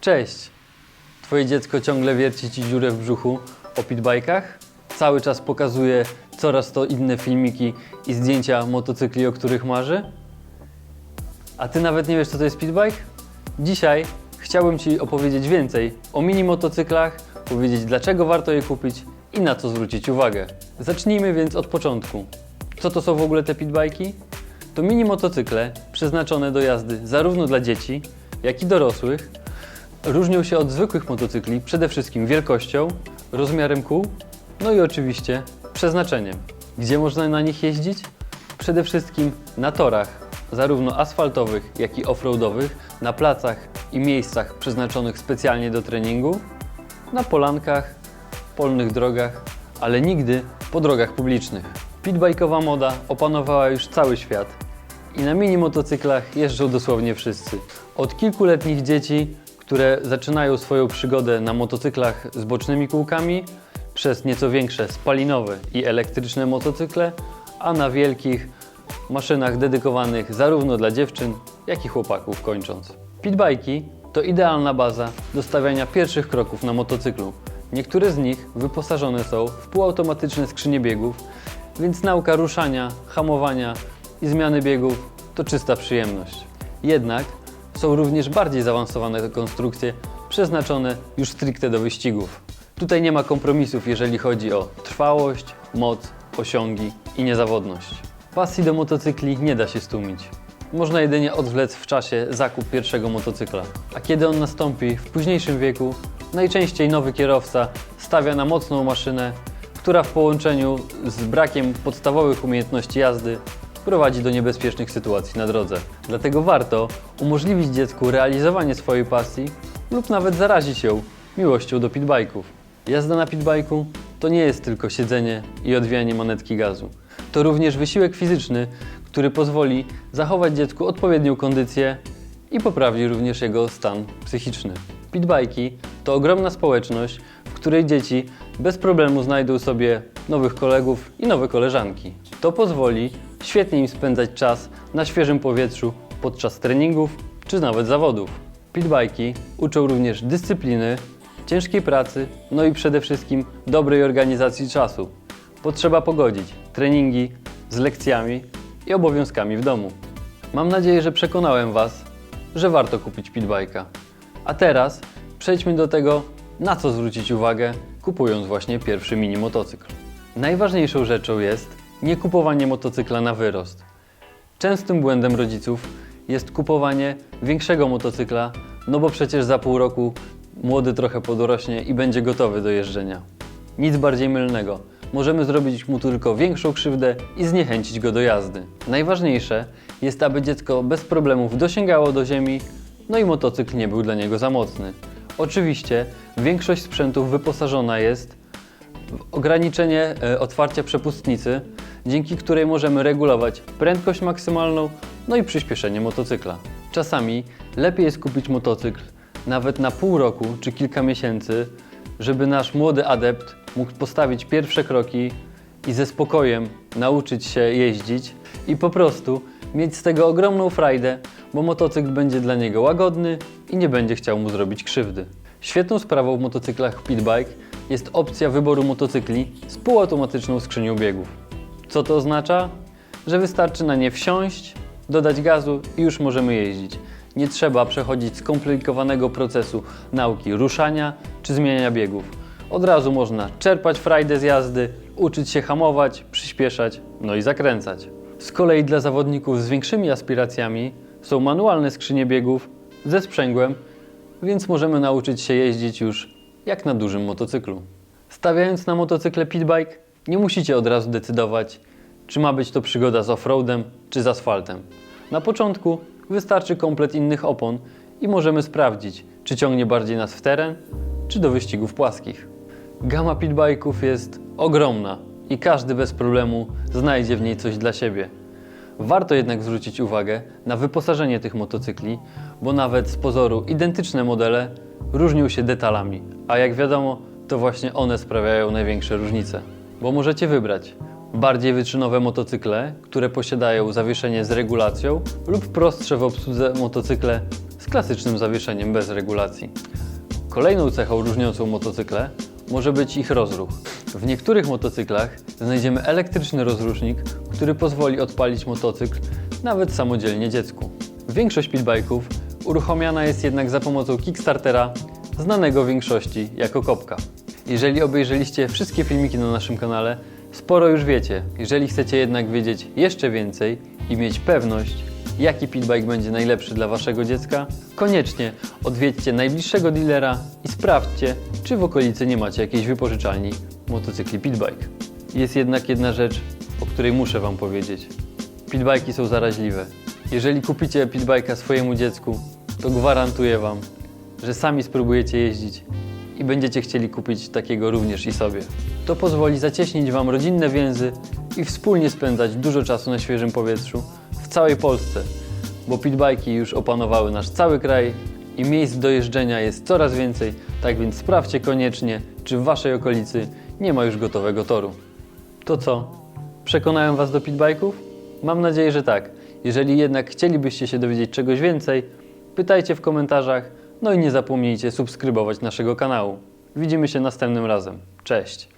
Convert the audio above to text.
Cześć! Twoje dziecko ciągle wierci ci dziurę w brzuchu o pitbajkach? Cały czas pokazuje coraz to inne filmiki i zdjęcia motocykli, o których marzy? A ty nawet nie wiesz, co to jest pitbike? Dzisiaj chciałbym ci opowiedzieć więcej o mini motocyklach, powiedzieć dlaczego warto je kupić i na co zwrócić uwagę. Zacznijmy więc od początku. Co to są w ogóle te pitbajki? To mini motocykle przeznaczone do jazdy zarówno dla dzieci, jak i dorosłych. Różnią się od zwykłych motocykli przede wszystkim wielkością, rozmiarem kół, no i oczywiście przeznaczeniem. Gdzie można na nich jeździć? Przede wszystkim na torach, zarówno asfaltowych, jak i offroadowych, na placach i miejscach przeznaczonych specjalnie do treningu, na polankach, polnych drogach, ale nigdy po drogach publicznych. Pitbajkowa moda opanowała już cały świat i na mini motocyklach jeżdżą dosłownie wszyscy. Od kilkuletnich dzieci, które zaczynają swoją przygodę na motocyklach z bocznymi kółkami, przez nieco większe spalinowe i elektryczne motocykle, a na wielkich maszynach dedykowanych zarówno dla dziewczyn, jak i chłopaków kończąc. Pitbajki to idealna baza do stawiania pierwszych kroków na motocyklu. Niektóre z nich wyposażone są w półautomatyczne skrzynie biegów, więc nauka ruszania, hamowania i zmiany biegów to czysta przyjemność. Jednak są również bardziej zaawansowane konstrukcje przeznaczone już stricte do wyścigów. Tutaj nie ma kompromisów, jeżeli chodzi o trwałość, moc, osiągi i niezawodność. Pasji do motocykli nie da się stłumić. Można jedynie odwlec w czasie zakup pierwszego motocykla. A kiedy on nastąpi w późniejszym wieku, najczęściej nowy kierowca stawia na mocną maszynę, która w połączeniu z brakiem podstawowych umiejętności jazdy prowadzi do niebezpiecznych sytuacji na drodze. Dlatego warto umożliwić dziecku realizowanie swojej pasji lub nawet zarazić ją miłością do pitbajków. Jazda na pitbajku to nie jest tylko siedzenie i odwijanie manetki gazu. To również wysiłek fizyczny, który pozwoli zachować dziecku odpowiednią kondycję i poprawi również jego stan psychiczny. Pitbajki to ogromna społeczność, w której dzieci bez problemu znajdą sobie nowych kolegów i nowe koleżanki. To pozwoli świetnie im spędzać czas na świeżym powietrzu podczas treningów czy nawet zawodów. Pitbajki uczą również dyscypliny, ciężkiej pracy, no i przede wszystkim dobrej organizacji czasu. Potrzeba pogodzić treningi z lekcjami i obowiązkami w domu. Mam nadzieję, że przekonałem Was, że warto kupić pitbajka. A teraz przejdźmy do tego, na co zwrócić uwagę, kupując właśnie pierwszy mini motocykl. Najważniejszą rzeczą jest nie kupowanie motocykla na wyrost. Częstym błędem rodziców jest kupowanie większego motocykla, no bo przecież za pół roku młody trochę podrośnie i będzie gotowy do jeżdżenia. Nic bardziej mylnego. Możemy zrobić mu tylko większą krzywdę i zniechęcić go do jazdy. Najważniejsze jest, aby dziecko bez problemów dosięgało do ziemi, no i motocykl nie był dla niego za mocny. Oczywiście większość sprzętów wyposażona jest w ograniczenie e, otwarcia przepustnicy, dzięki której możemy regulować prędkość maksymalną, no i przyspieszenie motocykla. Czasami lepiej jest kupić motocykl nawet na pół roku czy kilka miesięcy, żeby nasz młody adept mógł postawić pierwsze kroki i ze spokojem nauczyć się jeździć i po prostu mieć z tego ogromną frajdę, bo motocykl będzie dla niego łagodny i nie będzie chciał mu zrobić krzywdy. Świetną sprawą w motocyklach Pitbike jest opcja wyboru motocykli z półautomatyczną skrzynią biegów. Co to oznacza? Że wystarczy na nie wsiąść, dodać gazu i już możemy jeździć. Nie trzeba przechodzić skomplikowanego procesu nauki ruszania czy zmieniania biegów. Od razu można czerpać frajdę z jazdy, uczyć się hamować, przyspieszać, no i zakręcać. Z kolei dla zawodników z większymi aspiracjami są manualne skrzynie biegów ze sprzęgłem, więc możemy nauczyć się jeździć już jak na dużym motocyklu. Stawiając na motocykle pitbike, nie musicie od razu decydować, czy ma być to przygoda z offroadem czy z asfaltem. Na początku wystarczy komplet innych opon i możemy sprawdzić, czy ciągnie bardziej nas w teren, czy do wyścigów płaskich. Gama pitbike'ów jest ogromna i każdy bez problemu znajdzie w niej coś dla siebie. Warto jednak zwrócić uwagę na wyposażenie tych motocykli, bo nawet z pozoru identyczne modele różnią się detalami, a jak wiadomo, to właśnie one sprawiają największe różnice. Bo możecie wybrać bardziej wyczynowe motocykle, które posiadają zawieszenie z regulacją, lub prostsze w obsłudze motocykle z klasycznym zawieszeniem bez regulacji. Kolejną cechą różniącą motocykle może być ich rozruch. W niektórych motocyklach znajdziemy elektryczny rozrusznik, który pozwoli odpalić motocykl nawet samodzielnie dziecku. Większość speedbike'ów uruchamiana jest jednak za pomocą Kickstartera, znanego większości jako kopka. Jeżeli obejrzeliście wszystkie filmiki na naszym kanale, sporo już wiecie. Jeżeli chcecie jednak wiedzieć jeszcze więcej i mieć pewność, jaki pitbike będzie najlepszy dla waszego dziecka, koniecznie odwiedźcie najbliższego dealera i sprawdźcie, czy w okolicy nie macie jakiejś wypożyczalni motocykli pitbike. Jest jednak jedna rzecz, o której muszę wam powiedzieć. Pitbajki są zaraźliwe. Jeżeli kupicie pitbajka swojemu dziecku, to gwarantuję wam, że sami spróbujecie jeździć i będziecie chcieli kupić takiego również i sobie. To pozwoli zacieśnić wam rodzinne więzy i wspólnie spędzać dużo czasu na świeżym powietrzu całej Polsce, bo pitbajki już opanowały nasz cały kraj i miejsc do jeżdżenia jest coraz więcej, tak więc sprawdźcie koniecznie, czy w waszej okolicy nie ma już gotowego toru. To co? Przekonałem Was do pitbajków? Mam nadzieję, że tak. Jeżeli jednak chcielibyście się dowiedzieć czegoś więcej, pytajcie w komentarzach, no i nie zapomnijcie subskrybować naszego kanału. Widzimy się następnym razem. Cześć!